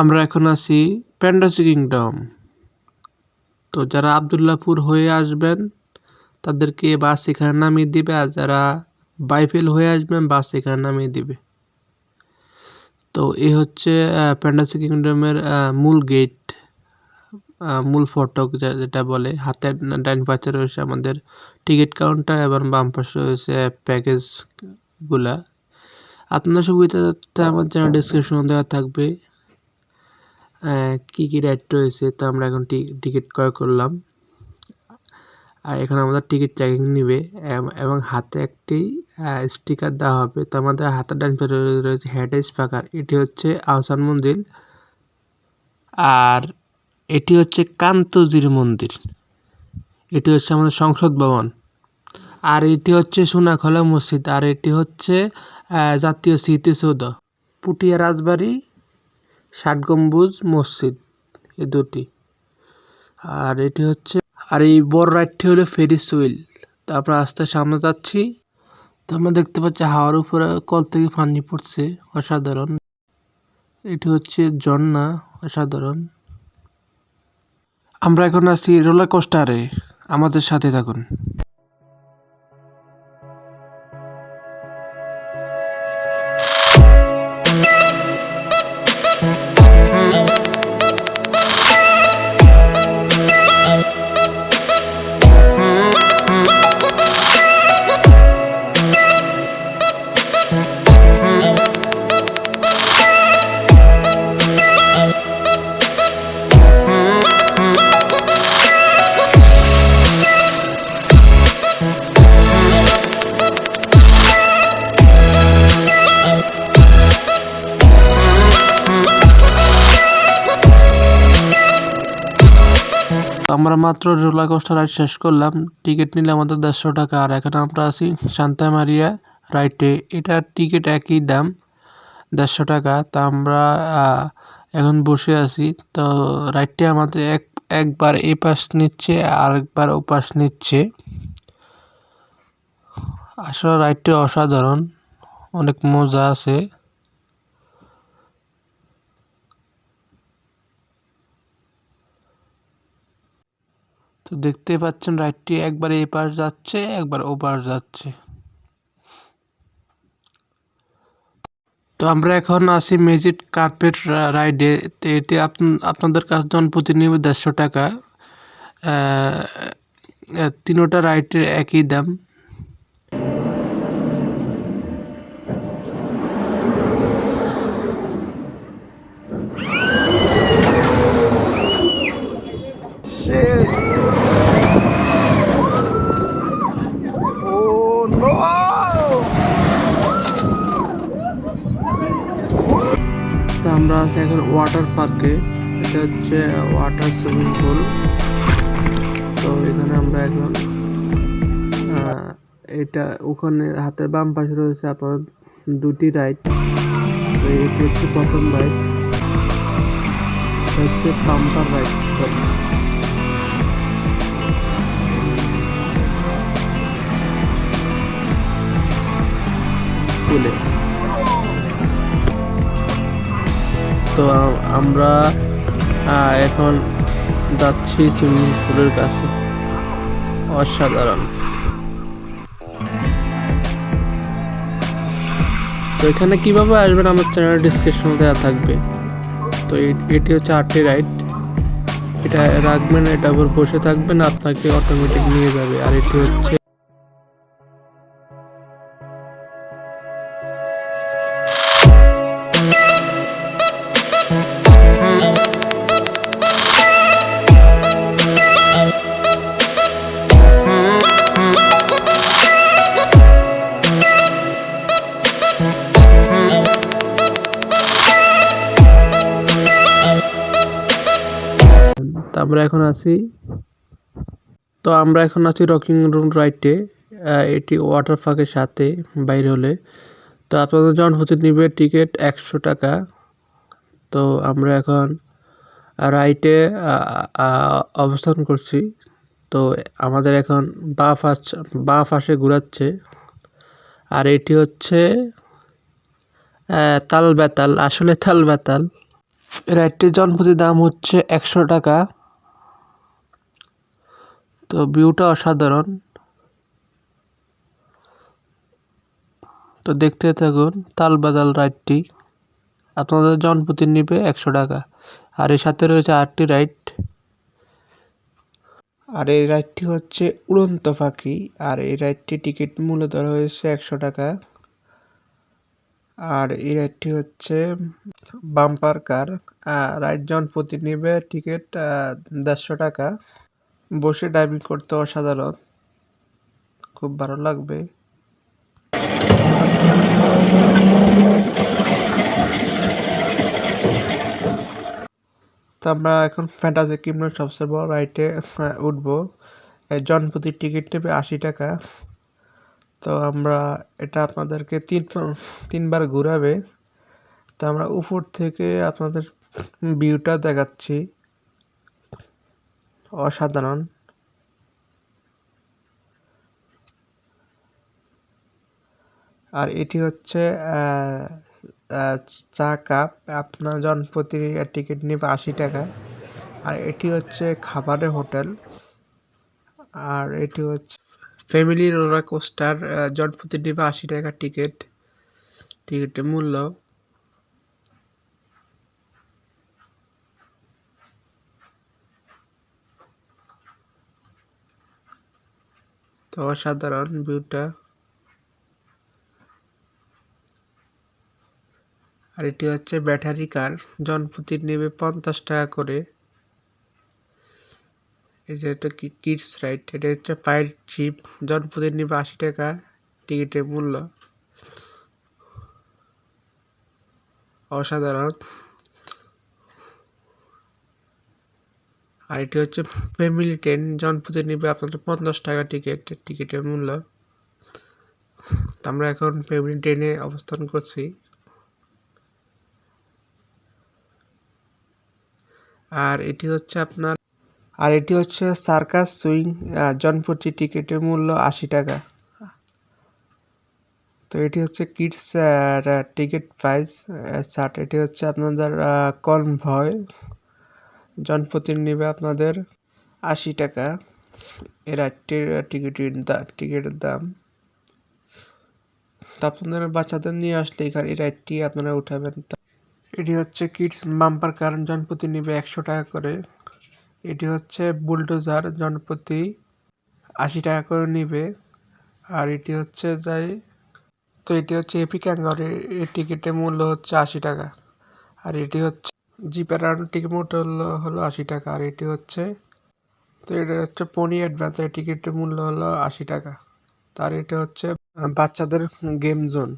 আমরা এখন আছি প্যান্ডাসি কিংডম তো যারা আবদুল্লাপুর হয়ে আসবেন, তাদেরকে বাস এখানে নামিয়ে দিবে, আর যারা বাইফেল হয়ে আসবেন, বাস এখানে নামিয়ে দিবে। তো এই হচ্ছে প্যান্ডাসি কিংডমের মূল গেট মূল ফটক যেটা বলে। হাতের ডাইন পাশে রয়েছে আমাদের টিকিট কাউন্টার এবং বাম পাশে রয়েছে প্যাকেজগুলা আপনার সুবিধাতে আমার চ্যানেল ডিসক্রিপশন দেওয়া থাকবে। কি কি রাইড রয়েছে তো আমরা এখন টিকিট ক্রয় করলাম। আর এখানে আমাদের টিকিট চেকিং নিবে, এবং হাতে একটি স্টিকার দেওয়া হবে। তো আমাদের হাতের ডান রয়েছে হেড স্পাকার এটি হচ্ছে আহসান মন্দির। আর এটি হচ্ছে কান্তজির মন্দির। এটি হচ্ছে আমাদের সংসদ ভবন। আর এটি হচ্ছে সোনাখলা মসজিদ। আর এটি হচ্ছে জাতীয় স্মৃতিসৌধ। পুটিয়া রাজবাড়ি ষাট গম্বুজ মসজিদ, এ দুটি। আর এটি হচ্ছে, আর এই বড় রাইডটি হলো ফেরিস হুইল তো আমরা আস্তে সামনে যাচ্ছি। তো আমরা দেখতে পাচ্ছি হাওয়ার উপরে কল থেকে পানি পড়ছে, অসাধারণ। এটি হচ্ছে ঝর্ণা, অসাধারণ। আমরা এখন আছি রোলার কোস্টারে। আমাদের সাথে থাকুন। আমরা মাত্র রোলার কোস্টার রাইড শেষ করলাম। টিকিট নিলে আমাদের দেড়শো টাকা। আর এখানে আমরা আছি শান্তা মারিয়া রাইটে এটা টিকিট একই দাম, দেড়শো টাকা। তা আমরা এখন বসে আছি। তো রাইডটি আমাদের এক, একবার এ পাশ নিচ্ছে আর একবার ও পাশ নিচ্ছে। আসলে রাইডটি অসাধারণ। অনেক মজা আছে। তো দেখতে পাচ্ছেন রাইডটি একবার এপাশ পাশ যাচ্ছে, একবার ও পাশ যাচ্ছে। তো আমরা এখন আসি ম্যাজিক কার্পেট রাইডে তো এটি আপনাদের কাছে জন প্রতিনিয়ত দেড়শো টাকা তিনোটা রাইডের একই দাম। ওয়াটার পার্কে এটা হচ্ছে ওয়াটার সুইমিং পুল তো এখানে আমরা এখন এটা ওখানে হাতের বাম পাশে রয়েছে আপনার দুটি রাইড তো এটি হচ্ছে প্রথম রাইড হচ্ছে পাম্পার রাইড পুলে তো আমরা এখন যাচ্ছি সুইমিং পুলের কাছে। অসাধারণ। তো এখানে কীভাবে আসবেন আমার চ্যানেল ডিসক্রিপশনে দেওয়া থাকবে। তো এটি হচ্ছে আটটি রাইড এটা রাখবেন, এটা উপর বসে থাকবেন, আপনাকে অটোমেটিক নিয়ে যাবে। আর এটি হচ্ছে আমরা এখন আছি। তো আমরা এখন আছি রকিং রুম রাইটে এটি ওয়াটার পার্কের সাথে বাইরে হলে। তো আপনাদের যখন হতে নিবে টিকিট একশো টাকা। তো আমরা এখন রাইটে অবস্থান করছি। তো আমাদের এখন বা ফাঁস, বা ফাঁসে ঘুরাচ্ছে। আর এটি হচ্ছে তাল বেতাল আসলে তাল বেতাল রাইডটির জনপ্রতি দাম হচ্ছে একশো টাকা তো ভিউটা অসাধারণ। তো দেখতে থাকুন, তালবাজাল রাইডটি আপনাদের জনপ্রতি নিবে একশো টাকা। আর এর সাথে রয়েছে আটটি রাইড আর এই রাইডটি হচ্ছে উড়ন্ত পাখি। আর এই রাইডটি টিকিট মূল্য ধরা হয়েছে একশো টাকা। আর এই রাইডটি হচ্ছে বাম্পার কার রাইড জন প্রতি নেবে টিকিট দেড়শো টাকা। বসে ড্রাইভিং করতে অসাধারণ। খুব ভালো লাগবে। তো আমরা এখন ফ্যান্টাসি কিংডম সবচেয়ে বড় রাইটে উঠবো। জন প্রতি টিকিট নেবে আশি টাকা। তো আমরা এটা আপনাদেরকে তিন, তিনবার ঘুরাবে। তো আমরা উপর থেকে আপনাদের ভিউটা দেখাচ্ছি। অসাধারণ। আর এটি হচ্ছে চা কাপ। আপনার জনপ্রতি টিকিট নেবে আশি টাকা। আর এটি হচ্ছে খাবারের হোটেল। আর এটি হচ্ছে ফ্যামিলি রোলার কোস্টার জনপ্রতি নেবে আশি টাকা টিকিট। টিকিটের মূল্য তো অসাধারণ ভিউটা। আর এটি হচ্ছে ব্যাটারি কার জনপ্রতি নেবে পঞ্চাশ টাকা করে। এটা একটা কিডস রাইড, এটা হচ্ছে পাইট জিপ জনপ্রতি নেবে আশি টাকা টিকিটের মূল্য। অসাধারণ। আর এটি হচ্ছে ফ্যামিলি ট্রেন জনপ্রতি নেবে আপনাদের পঞ্চাশ টাকা টিকিট টিকিটের মূল্য। তো আমরা এখন ফ্যামিলি ট্রেনে অবস্থান করছি। আর এটি হচ্ছে আপনার, আর এটি হচ্ছে সার্কাস সুইং জনপ্রতি টিকিটের মূল্য আশি টাকা। তো এটি হচ্ছে কিডস টিকিট প্রাইস শার্ট এটি হচ্ছে আপনাদের কনভয় জনপ্রতি নেবে আপনাদের আশি টাকা। এর রাইডটির টিকিটের দাম টিকিটের দাম। তো আপনাদের বাচ্চাদের নিয়ে আসলে এখানে এই রাইডটি আপনারা উঠাবেন। এটি হচ্ছে কিডস বাম্পার কারণ জনপ্রতি নেবে একশো টাকা করে। এটি হচ্ছে বুলডোজার জনপ্রতি আশি টাকা করে নিবে। আর এটি হচ্ছে যাই, তো এটি হচ্ছে এপি ক্যাঙ্গার এর টিকিটের মূল্য হচ্ছে আশি টাকা। আর এটি হচ্ছে জিপের টিকিট মূল্য হলো আশি টাকা, আর এটি হচ্ছে, তো এটা হচ্ছে পনি অ্যাডভান্স এর টিকিটের মূল্য হলো আশি টাকা। তার এটা হচ্ছে বাচ্চাদের গেম জোন।